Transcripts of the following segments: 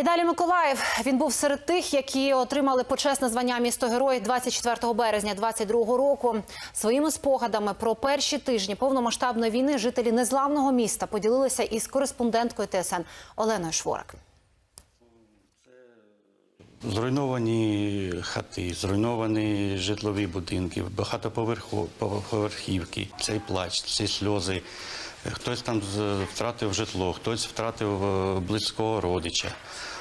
І далі Миколаїв. Він був серед тих, які отримали почесне звання місто герой 24 березня 22 року. Своїми спогадами про перші тижні повномасштабної війни жителі незламного міста поділилися із кореспонденткою ТСН Оленою Шворак. Зруйновані хати, зруйновані житлові будинки, багатоповерхівки, цей плач, ці сльози. Хтось там втратив житло, хтось втратив е, близького родича.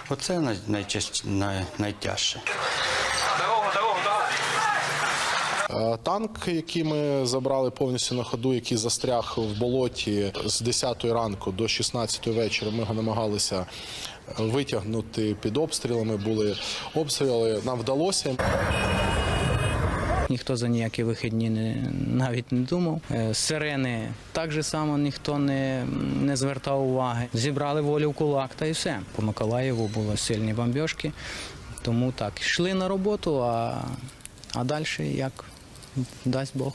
Оце най- найчаст- най- найтяжче. Е, Танк, який ми забрали повністю на ходу, який застряг в болоті з 10 ранку до 16 вечора, ми його намагалися витягнути під обстрілами. Були обстріли. Нам вдалося. Ніхто за ніякі вихідні не, навіть не думав. Е, Сирени так само ніхто не, не звертав уваги. Зібрали волю в кулак та і все. По Миколаєву були сильні бомбьошки, тому так, йшли на роботу, а, а далі як дасть Бог.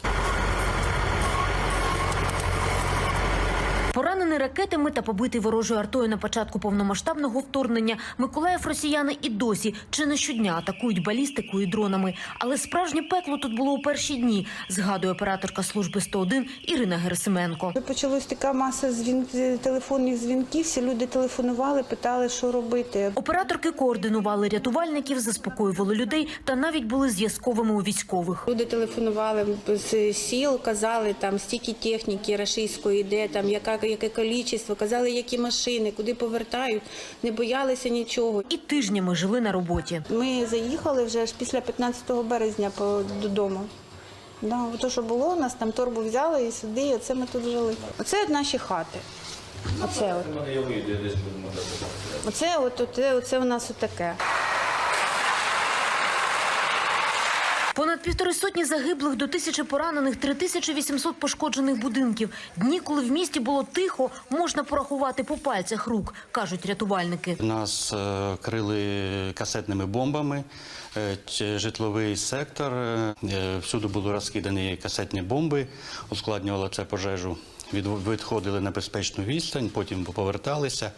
Поранений ракетами та побитий ворожою артою на початку повномасштабного вторгнення, Миколаїв росіяни і досі чи не щодня атакують балістикою і дронами. Але справжнє пекло тут було у перші дні, згадує операторка служби 101 Ірина Герасименко. Почалась така маса дзвін... телефонних дзвінків. Всі люди телефонували, питали, що робити. Операторки координували рятувальників, заспокоювали людей та навіть були зв'язковими у військових. Люди телефонували з сіл, казали там стільки техніки рашистської йде, там яка яке кількість, казали, які машини, куди повертають, не боялися нічого. І тижнями жили на роботі. Ми заїхали вже аж після 15 березня додому. Да, то, що було, у нас там торбу взяли і сюди, і оце ми тут жили. Оце от наші хати. Оце от. Оце от, оце, оце у нас отаке. Понад півтори сотні загиблих до тисячі поранених, 3800 пошкоджених будинків. Дні, коли в місті було тихо, можна порахувати по пальцях рук, кажуть рятувальники. Нас е, крили касетними бомбами, е, житловий сектор. е, Всюди були розкидані касетні бомби, ускладнювало це пожежу. Від- Відходили на безпечну відстань, потім поверталися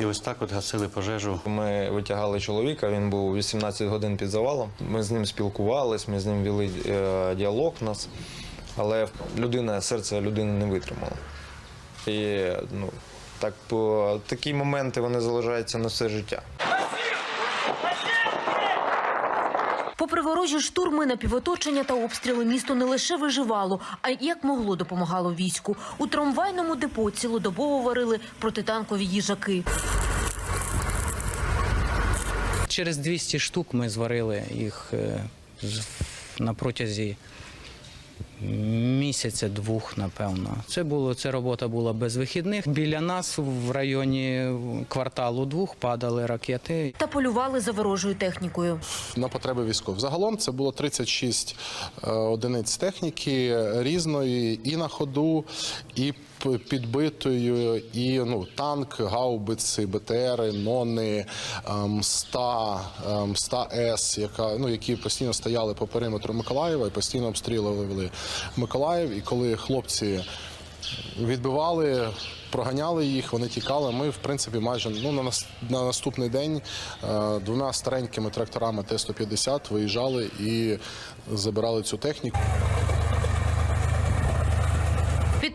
і ось так от гасили пожежу. Ми витягали чоловіка, він був 18 годин під завалом. Ми з ним ми з ним вели е, діалог у нас, але людина, серце людини не витримало. І ну, так, по, такі моменти вони залишаються на все життя. Попри ворожі штурми, напівоточення та обстріли, місто не лише виживало, а й як могло допомагало війську. У трамвайному депо цілодобово варили протитанкові їжаки. Через 200 штук ми зварили їх е, на протязі місяця двох, напевно. Це було це робота була без вихідних. Біля нас в районі кварталу двох падали ракети. Та полювали за ворожою технікою. на потреби військових. Загалом це було 36 е, одиниць техніки різної і на ходу, і підбитою, і ну танк, гаубиці, БТРи, нони, ем, ста, ем, С, яка ну які постійно стояли по периметру Миколаєва і постійно обстрілювали Миколаїв. І коли хлопці відбивали, проганяли їх, вони тікали. Ми, в принципі, майже ну, на, на наступний день е, двома старенькими тракторами Т-150 виїжджали і забирали цю техніку.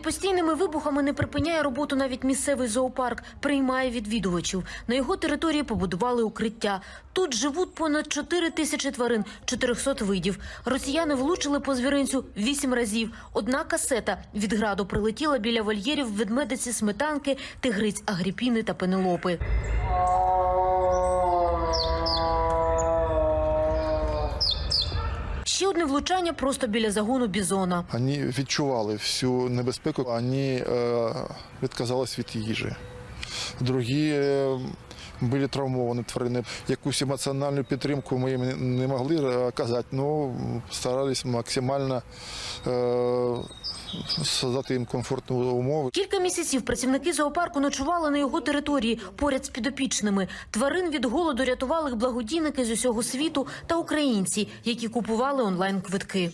Постійними вибухами не припиняє роботу навіть місцевий зоопарк, приймає відвідувачів. На його території побудували укриття. Тут живуть понад 4 тисячі тварин, 400 видів. Росіяни влучили по звіринцю вісім разів. Одна касета від граду прилетіла біля вольєрів ведмедиці сметанки, тигриць Агріпіни та Пенелопи. Ще одне влучання просто біля загону бізона. Вони відчували всю небезпеку, вони е, відказались від їжі. Другі е, були травмовані тварини. Якусь емоціональну підтримку ми їм не могли оказати, але старались максимально е, создати їм комфортні умови. Кілька місяців працівники зоопарку ночували на його території поряд з підопічними. Тварин від голоду рятували благодійники з усього світу та українці, які купували онлайн квитки.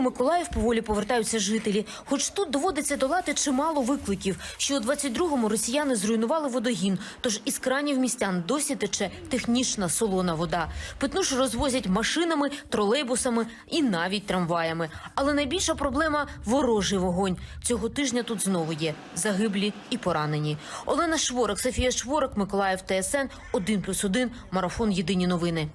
У Миколаїв поволі повертаються жителі. Хоч тут доводиться долати чимало викликів, що у 22-му росіяни зруйнували водогін, тож із кранів містян досі тече технічна солона вода. Питну розвозять машинами, тролейбусами і навіть трамваями. Але найбільша проблема ворожий вогонь. Цього тижня тут знову є загиблі і поранені. Олена Шворок, Софія Шворок, Миколаїв, ТСН 1+,1, Марафон Єдині новини.